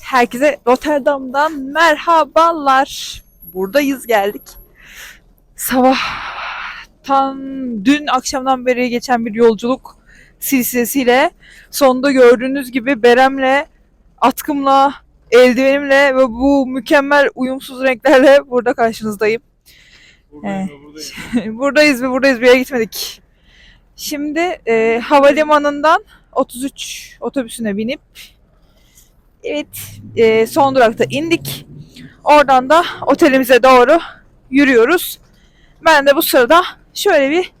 Herkese Rotterdam'dan merhabalar. Buradayız geldik. Sabahtan dün akşamdan beri geçen bir yolculuk silsilesiyle sonunda gördüğünüz gibi Berem'le, atkımla, eldivenimle ve bu mükemmel uyumsuz renklerle burada karşınızdayım. Evet. buradayım. buradayız ve buradayız bir yere gitmedik. Şimdi e, havalimanından 33 otobüsüne binip evet e, son durakta indik. Oradan da otelimize doğru yürüyoruz. Ben de bu sırada şöyle bir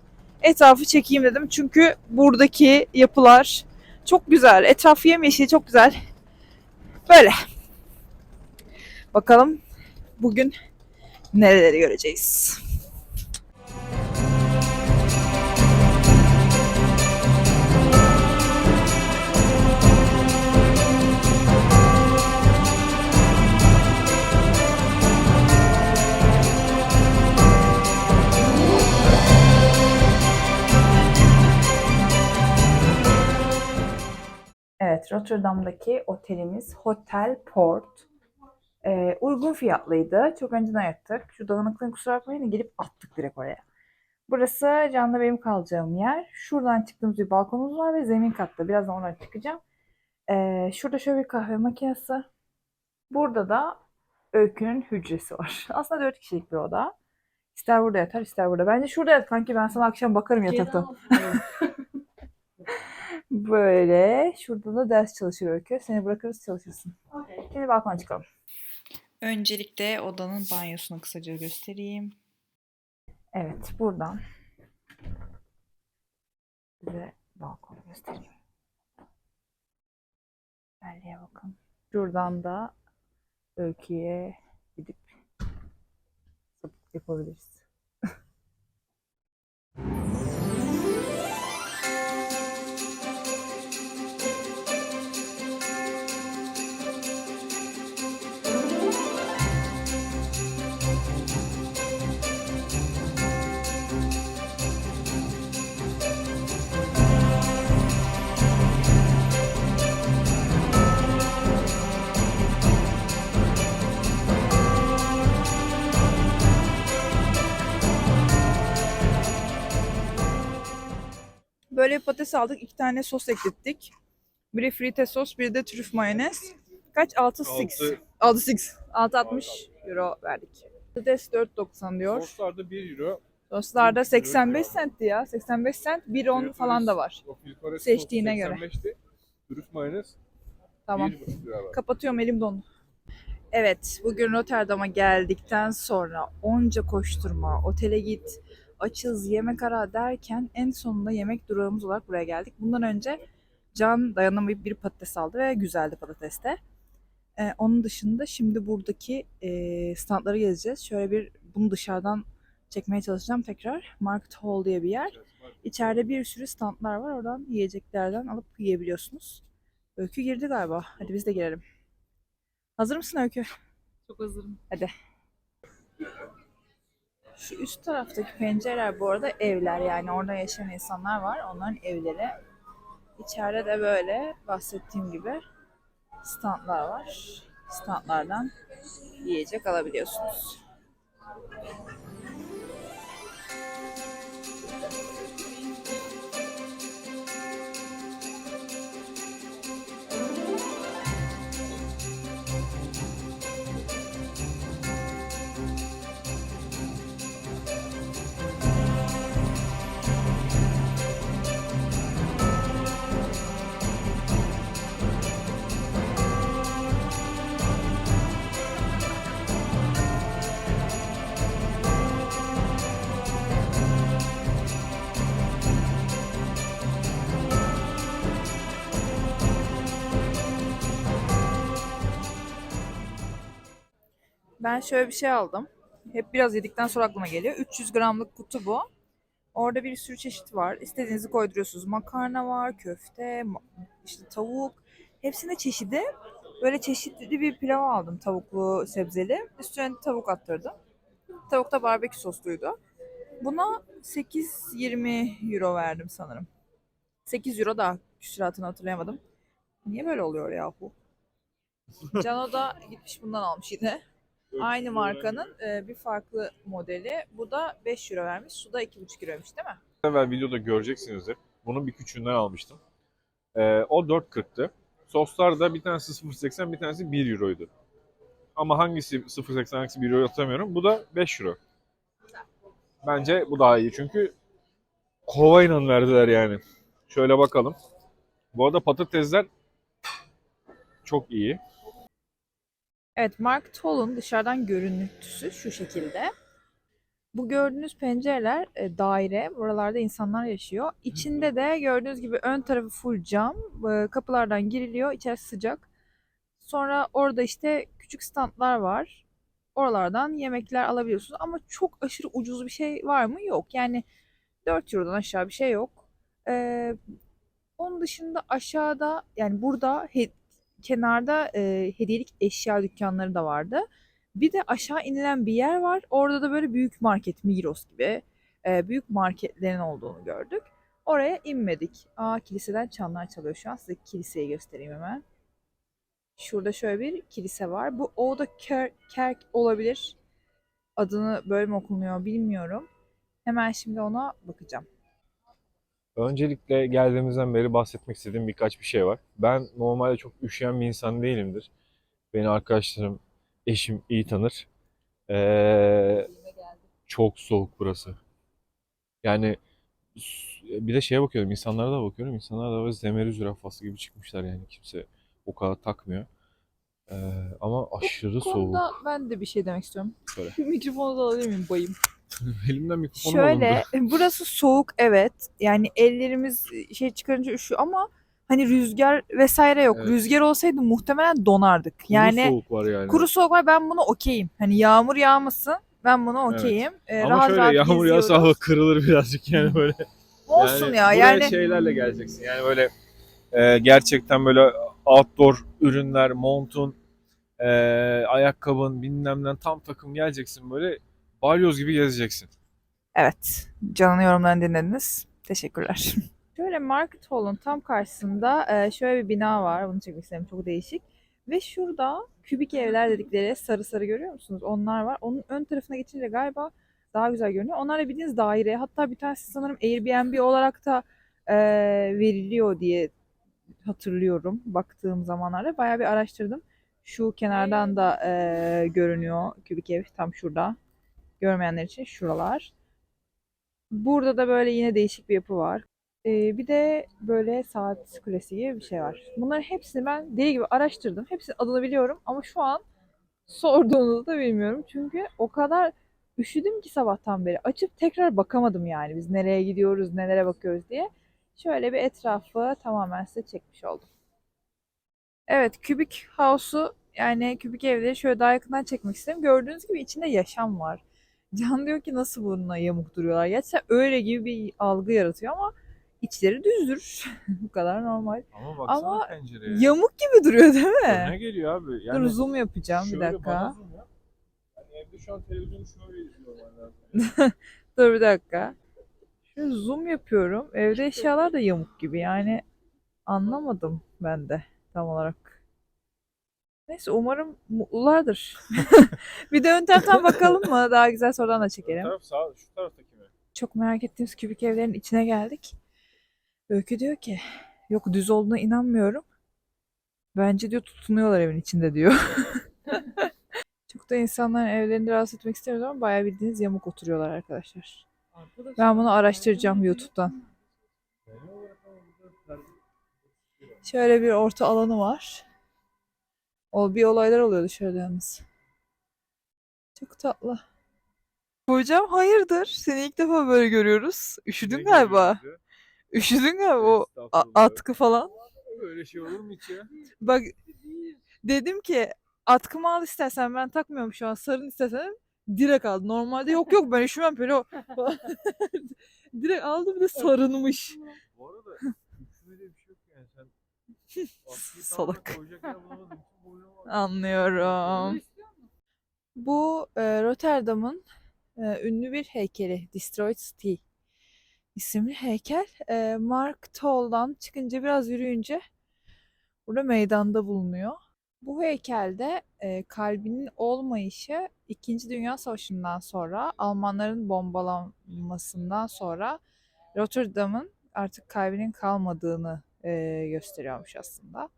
etrafı çekeyim dedim. Çünkü buradaki yapılar çok güzel. Etraf yemyeşil çok güzel. Böyle. Bakalım bugün nereleri göreceğiz. Evet, Rotterdam'daki otelimiz Hotel Port. Ee, uygun fiyatlıydı. Çok önceden yattık. Şu dağınıklığın kusura bakmayın gelip attık direkt oraya. Burası Can'la benim kalacağım yer. Şuradan çıktığımız bir balkonumuz var ve zemin katta. Birazdan oradan çıkacağım. Ee, şurada şöyle bir kahve makinesi. Burada da Öykü'nün hücresi var. Aslında dört kişilik bir oda. İster burada yatar ister burada. Bence şurada yat kanki ben sana akşam bakarım yatakta. Böyle. Şurada da ders çalışır Öykü. Seni bırakırız çalışırsın. Şimdi balkona çıkalım. Öncelikle odanın banyosunu kısaca göstereyim. Evet buradan size balkonu göstereyim. Belliğe bakın. Şuradan da Öykü'ye gidip yapabiliriz. patates aldık. iki tane sos eklettik. Biri frite sos, biri de trüf mayonez. Kaç? 6 six. Altı. 6 six. 6.60 euro verdik. Patates 4.90 diyor. Soslarda 1 euro. Soslarda 85 centti ya. 85 cent. 1.10 falan da var. Seçtiğine göre. 85'ti. Trüf mayonez Tamam. 1,5 lira var. Kapatıyorum elim dondu. Evet, bugün Rotterdam'a geldikten sonra onca koşturma, otele git, açız, yemek ara derken en sonunda yemek durağımız olarak buraya geldik. Bundan önce Can dayanamayıp bir patates aldı ve güzeldi patates de. Ee, onun dışında şimdi buradaki e, standları gezeceğiz. Şöyle bir bunu dışarıdan çekmeye çalışacağım tekrar. Market Hall diye bir yer. İçeride bir sürü standlar var. Oradan yiyeceklerden alıp yiyebiliyorsunuz. Öykü girdi galiba. Hadi biz de girelim. Hazır mısın Öykü? Çok hazırım. Hadi. Şu üst taraftaki pencereler bu arada evler yani orada yaşayan insanlar var. Onların evleri. İçeride de böyle bahsettiğim gibi standlar var. Standlardan yiyecek alabiliyorsunuz. Ben şöyle bir şey aldım. Hep biraz yedikten sonra aklıma geliyor. 300 gramlık kutu bu. Orada bir sürü çeşit var. İstediğinizi koyduruyorsunuz. Makarna var, köfte, işte tavuk. Hepsinde çeşidi. Böyle çeşitli bir pilav aldım tavuklu sebzeli. Üstüne tavuk attırdım. Tavuk da barbekü sosluydu. Buna 8-20 euro verdim sanırım. 8 euro da küsuratını hatırlayamadım. Niye böyle oluyor yahu? Cano da gitmiş bundan almış yine. Aynı markanın e, bir farklı modeli. Bu da 5 euro vermiş. Su da 2,5 euroymuş değil mi? evvel videoda göreceksinizdir. Bunun bir küçüğünden almıştım. Ee, o 4.40'tı. Soslar da bir tanesi 0.80 bir tanesi 1 euroydu. Ama hangisi 0.80 hangisi 1 euro hatırlamıyorum. Bu da 5 euro. Bence bu daha iyi çünkü kovayla verdiler yani. Şöyle bakalım. Bu arada patatesler çok iyi. Evet, Mark Toll'un dışarıdan görüntüsü şu şekilde. Bu gördüğünüz pencereler e, daire. Buralarda insanlar yaşıyor. İçinde de gördüğünüz gibi ön tarafı full cam. E, Kapılardan giriliyor. İçerisi sıcak. Sonra orada işte küçük standlar var. Oralardan yemekler alabiliyorsunuz. Ama çok aşırı ucuz bir şey var mı? Yok. Yani 4 Euro'dan aşağı bir şey yok. Ee, onun dışında aşağıda yani burada kenarda e, hediyelik eşya dükkanları da vardı. Bir de aşağı inilen bir yer var. Orada da böyle büyük market, Migros gibi e, büyük marketlerin olduğunu gördük. Oraya inmedik. Aa kiliseden çanlar çalıyor şu an. Size kiliseyi göstereyim hemen. Şurada şöyle bir kilise var. Bu Oda Ker- Kerk olabilir. Adını böyle mi okunuyor bilmiyorum. Hemen şimdi ona bakacağım. Öncelikle geldiğimizden beri bahsetmek istediğim birkaç bir şey var. Ben normalde çok üşüyen bir insan değilimdir. Beni arkadaşlarım, eşim iyi tanır. Ee, çok soğuk burası. Yani s- bir de şeye bakıyorum, insanlara da bakıyorum. İnsanlar da böyle zemeri zürafası gibi çıkmışlar yani kimse o kadar takmıyor. Ee, ama aşırı Bu soğuk. konuda ben de bir şey demek istiyorum. Söyle. Mikrofonu da alabilir miyim bayım? Elimden mikrofon Şöyle alındı. burası soğuk evet. Yani ellerimiz şey çıkarınca üşüyor ama hani rüzgar vesaire yok. Evet. Rüzgar olsaydı muhtemelen donardık. Yani soğuk var yani. kuru soğuk var ben bunu okeyim. Hani yağmur yağmasın ben bunu Evet. okeyim. Ee, Ama rahat şöyle rahat yağmur yağsa geziyoruz. hava kırılır birazcık yani böyle. Olsun ya buraya yani şeylerle geleceksin. Yani böyle e, gerçekten böyle outdoor ürünler, montun, e, ayakkabın, bilmem ne tam takım geleceksin böyle balyoz gibi gezeceksin. Evet. Can'ın yorumlarını dinlediniz. Teşekkürler. Şöyle Market Hall'un tam karşısında e, şöyle bir bina var. Bunu çekmek istedim. Çok değişik. Ve şurada kübik evler dedikleri sarı sarı görüyor musunuz? Onlar var. Onun ön tarafına geçince galiba daha güzel görünüyor. Onlar da bildiğiniz daire. Hatta bir tanesi sanırım Airbnb olarak da e, veriliyor diye hatırlıyorum. Baktığım zamanlarda bayağı bir araştırdım. Şu kenardan da e, görünüyor kübik ev tam şurada. Görmeyenler için şuralar. Burada da böyle yine değişik bir yapı var. Ee, bir de böyle saat kulesi gibi bir şey var. Bunların hepsini ben deli gibi araştırdım. Hepsinin adını biliyorum ama şu an sorduğunuzu da bilmiyorum. Çünkü o kadar üşüdüm ki sabahtan beri. Açıp tekrar bakamadım yani biz nereye gidiyoruz, nelere bakıyoruz diye. Şöyle bir etrafı tamamen size çekmiş oldum. Evet, kübik house'u yani kübik evleri şöyle daha yakından çekmek istedim. Gördüğünüz gibi içinde yaşam var. Can diyor ki nasıl burnuna yamuk duruyorlar. Gerçekten öyle gibi bir algı yaratıyor ama içleri düzdür. Bu kadar normal. Ama baksana Ama pencereye. Yamuk gibi duruyor değil mi? Ne geliyor abi? Dur Yani zoom yapacağım bir dakika. bana zoom yap. Yani evde şu an televizyonu şöyle izliyorum ben Dur bir dakika. Şu zoom yapıyorum. Evde eşyalar da yamuk gibi yani anlamadım ben de tam olarak. Neyse umarım mutlulardır. bir de ön taraftan bakalım mı? Daha güzel sorudan da çekelim. taraf sağ, şu taraftaki mi? Çok merak ettiğimiz kübik evlerin içine geldik. Öykü diyor ki yok düz olduğuna inanmıyorum. Bence diyor tutunuyorlar evin içinde diyor. Çok da insanların evlerini rahatsız etmek istemiyoruz ama bayağı bildiğiniz yamuk oturuyorlar arkadaşlar. Ben bunu araştıracağım YouTube'dan. Şöyle bir orta alanı var. O bir olaylar oluyor dışarıda yalnız. Çok tatlı. Hocam hayırdır? Seni ilk defa böyle görüyoruz. Üşüdün Ne galiba. görüyoruz Üşüdün galiba o atkı falan. Öyle şey olur mu hiç ya? Bak dedim ki atkımı al istersen ben takmıyorum şu an sarın istersen direkt al. Normalde yok yok ben üşümem böyle o. direkt aldı bir de sarınmış. Bu arada üşüme diye bir şey yok yani sen Salak. Anlıyorum. Bu e, Rotterdam'ın e, ünlü bir heykeli Destroyed City isimli heykel. E, Mark Toll'dan çıkınca biraz yürüyünce burada meydanda bulunuyor. Bu heykelde e, kalbinin olmayışı İkinci Dünya Savaşı'ndan sonra Almanların bombalanmasından sonra Rotterdam'ın artık kalbinin kalmadığını e, gösteriyormuş aslında.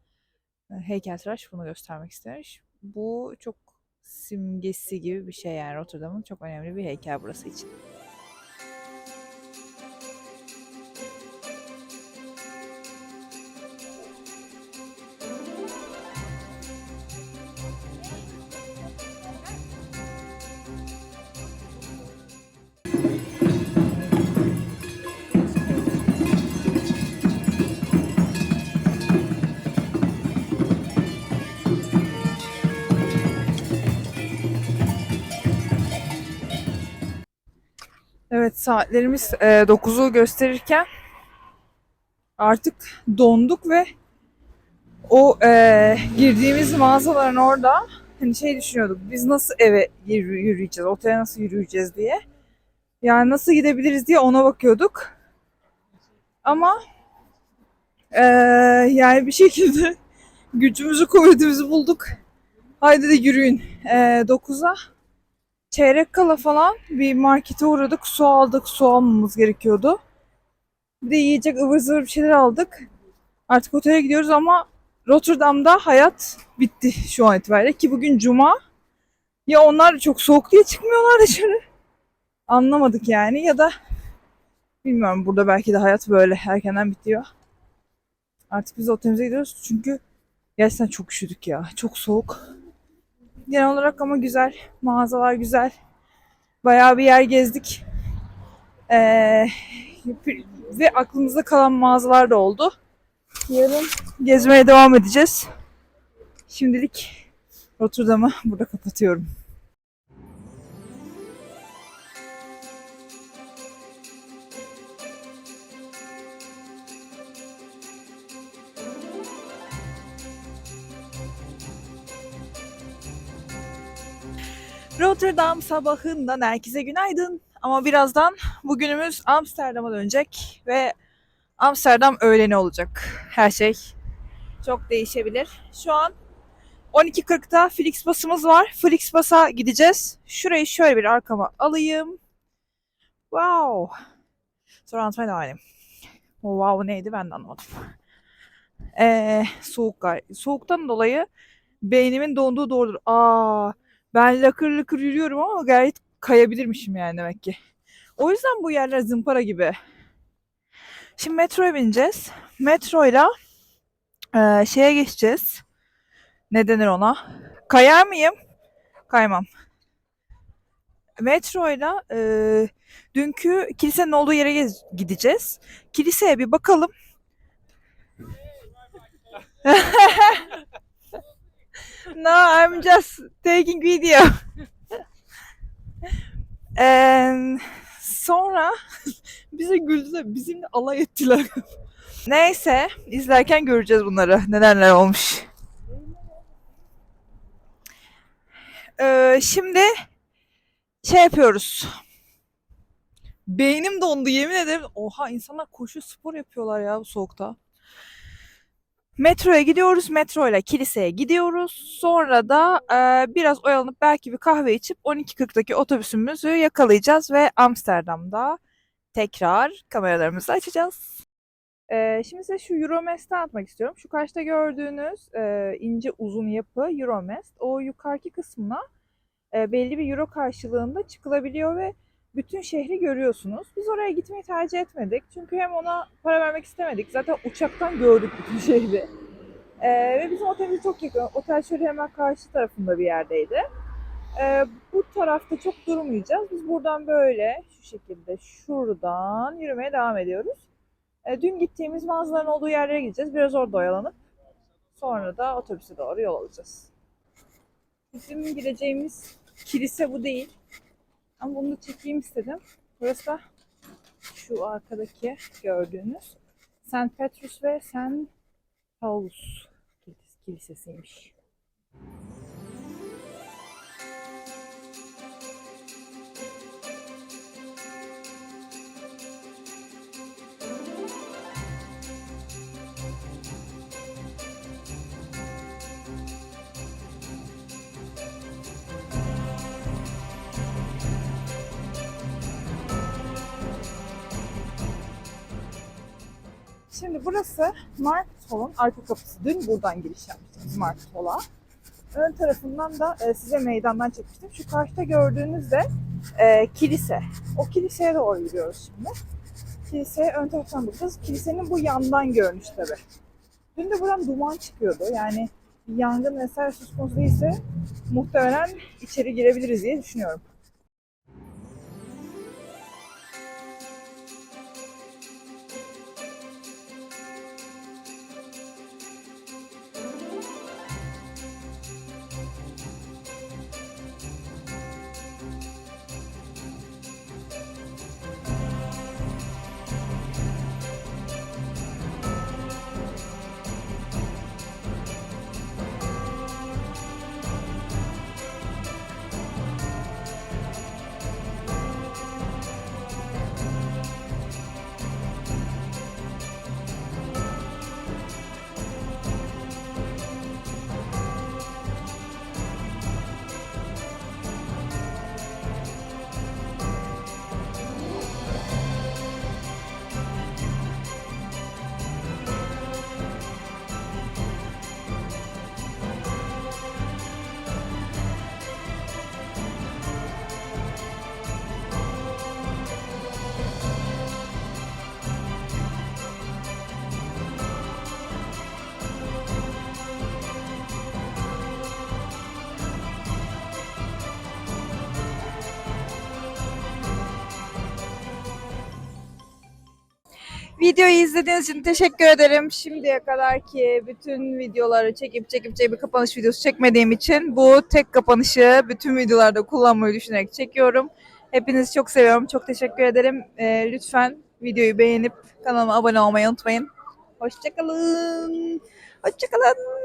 E, Heykeltıraş bunu göstermek istemiş. Bu çok simgesi gibi bir şey yani Rotterdam'ın çok önemli bir heykel burası için. Evet saatlerimiz e, 9'u gösterirken artık donduk ve o e, girdiğimiz mağazaların orada hani şey düşünüyorduk biz nasıl eve yürü- yürüyeceğiz, otele nasıl yürüyeceğiz diye. Yani nasıl gidebiliriz diye ona bakıyorduk. Ama e, yani bir şekilde gücümüzü kuvvetimizi bulduk. Haydi de yürüyün. E, 9'a çeyrek kala falan bir markete uğradık. Su aldık. Su almamız gerekiyordu. Bir de yiyecek ıvır zıvır bir şeyler aldık. Artık otele gidiyoruz ama Rotterdam'da hayat bitti şu an itibariyle. Ki bugün cuma. Ya onlar çok soğuk diye çıkmıyorlar dışarı. Anlamadık yani. Ya da bilmiyorum burada belki de hayat böyle erkenden bitiyor. Artık biz otelimize gidiyoruz çünkü gerçekten çok üşüdük ya. Çok soğuk. Genel olarak ama güzel. Mağazalar güzel. Bayağı bir yer gezdik. Ee, ve aklımızda kalan mağazalar da oldu. Yarın gezmeye devam edeceğiz. Şimdilik Rotterdam'ı burada kapatıyorum. Rotterdam sabahından herkese günaydın. Ama birazdan bugünümüz Amsterdam'a dönecek ve Amsterdam öğleni olacak. Her şey çok değişebilir. Şu an 12.40'da Flixbus'umuz var. Flixbus'a gideceğiz. Şurayı şöyle bir arkama alayım. Wow. Sonra edeyim. O wow neydi ben de anlamadım. Ee, soğuk Soğuktan dolayı beynimin donduğu doğrudur. Aa, ben lakır lakır yürüyorum ama gayet kayabilirmişim yani demek ki. O yüzden bu yerler zımpara gibi. Şimdi metroya bineceğiz. Metroyla e, şeye geçeceğiz. Ne denir ona? Kayar mıyım? Kaymam. Metroyla e, dünkü kilisenin olduğu yere gideceğiz. Kiliseye bir bakalım. no, I'm just taking video. Eee, sonra bize güldüler, bizimle alay ettiler. Neyse, izlerken göreceğiz bunları. Neler olmuş. Eee, şimdi şey yapıyoruz. Beynim dondu yemin ederim. Oha insanlar koşu spor yapıyorlar ya bu soğukta. Metroya gidiyoruz. Metro ile kiliseye gidiyoruz. Sonra da e, biraz oyalanıp belki bir kahve içip 12.40'daki otobüsümüzü yakalayacağız ve Amsterdam'da tekrar kameralarımızı açacağız. E, şimdi size şu Euromest'i anlatmak istiyorum. Şu karşıda gördüğünüz e, ince uzun yapı Euromest. O yukarıki kısmına e, belli bir euro karşılığında çıkılabiliyor ve bütün şehri görüyorsunuz. Biz oraya gitmeyi tercih etmedik. Çünkü hem ona para vermek istemedik. Zaten uçaktan gördük bütün şehri. Ee, ve bizim otelimiz çok yakın. Otel şöyle hemen karşı tarafında bir yerdeydi. Ee, bu tarafta çok durmayacağız. Biz buradan böyle şu şekilde şuradan yürümeye devam ediyoruz. Ee, dün gittiğimiz mağazaların olduğu yerlere gideceğiz. Biraz orada oyalanıp sonra da otobüse doğru yol alacağız. Bizim gideceğimiz kilise bu değil. Ama bunu da çekeyim istedim. Burası da şu arkadaki gördüğünüz St. Petrus ve St. Paulus kilis- kilisesiymiş. Şimdi burası Market Hall'un arka kapısı. Dün buradan giriş yapmıştım Market Hall'a. Ön tarafından da e, size meydandan çekmiştim. Şu karşıda gördüğünüz de e, kilise. O kiliseye doğru yürüyoruz şimdi. Kiliseye ön taraftan bakacağız. Kilisenin bu yandan görünüş tabi. Dün de buradan duman çıkıyordu. Yani yangın vesaire söz konusu değilse muhtemelen içeri girebiliriz diye düşünüyorum. Videoyu izlediğiniz için teşekkür ederim. Şimdiye kadar ki bütün videoları çekip çekip çekip kapanış videosu çekmediğim için bu tek kapanışı bütün videolarda kullanmayı düşünerek çekiyorum. Hepinizi çok seviyorum. Çok teşekkür ederim. Ee, lütfen videoyu beğenip kanalıma abone olmayı unutmayın. Hoşçakalın. Hoşçakalın.